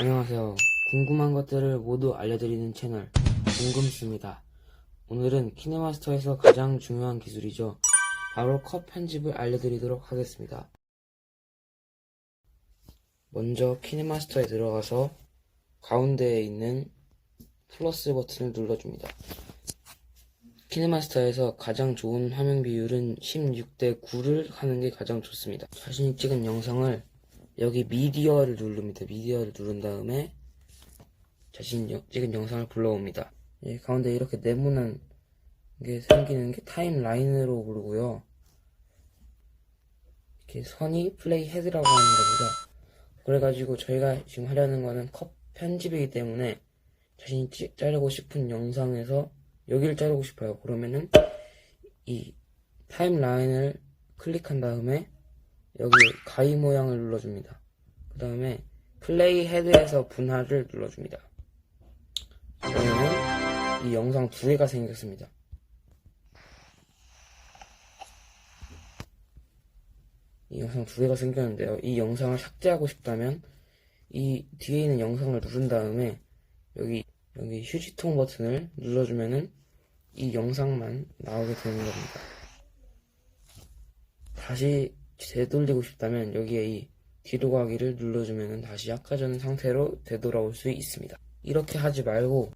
안녕하세요. 궁금한 것들을 모두 알려드리는 채널 궁금습니다. 오늘은 키네마스터에서 가장 중요한 기술이죠. 바로 컷 편집을 알려드리도록 하겠습니다. 먼저 키네마스터에 들어가서 가운데에 있는 플러스 버튼을 눌러줍니다. 키네마스터에서 가장 좋은 화면 비율은 16대 9를 하는 게 가장 좋습니다. 자신이 찍은 영상을 여기 미디어를 누릅니다. 미디어를 누른 다음에 자신이 여- 찍은 영상을 불러옵니다. 예, 가운데 이렇게 네모난 게 생기는 게 타임라인으로 부르고요. 이렇게 선이 플레이 헤드라고 하는 겁니다. 그래가지고 저희가 지금 하려는 거는 컷 편집이기 때문에 자신이 찌- 자르고 싶은 영상에서 여기를 자르고 싶어요. 그러면은 이 타임라인을 클릭한 다음에 여기 가위 모양을 눌러줍니다. 그 다음에 플레이 헤드에서 분할을 눌러줍니다. 그러면 이 영상 두 개가 생겼습니다. 이 영상 두 개가 생겼는데요. 이 영상을 삭제하고 싶다면 이 뒤에 있는 영상을 누른 다음에 여기 여기 휴지통 버튼을 눌러주면은 이 영상만 나오게 되는 겁니다. 다시 되돌리고 싶다면 여기에 이 뒤로 가기를 눌러주면 다시 아까 전 상태로 되돌아올 수 있습니다. 이렇게 하지 말고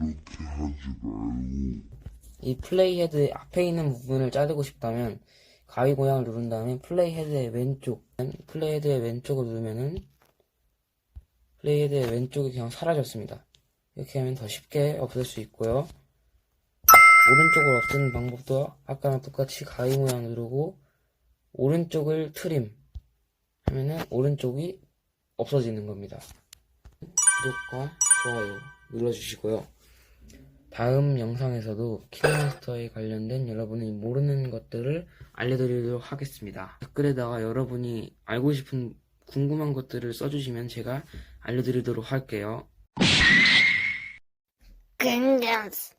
이렇게 하지 말고 이 플레이 헤드 앞에 있는 부분을 자르고 싶다면 가위 모양을 누른 다음에 플레이 헤드의 왼쪽 플레이 헤드의 왼쪽을 누르면은 플레이 헤드의 왼쪽이 그냥 사라졌습니다. 이렇게 하면 더 쉽게 없앨 수 있고요. 오른쪽을 없애는 방법도 아까랑 똑같이 가위 모양 누르고 오른쪽을 트림 하면은 오른쪽이 없어지는 겁니다. 구독과 좋아요 눌러주시고요. 다음 영상에서도 키네마스터에 관련된 여러분이 모르는 것들을 알려드리도록 하겠습니다. 댓글에다가 여러분이 알고 싶은 궁금한 것들을 써주시면 제가 알려드리도록 할게요. Kingdoms.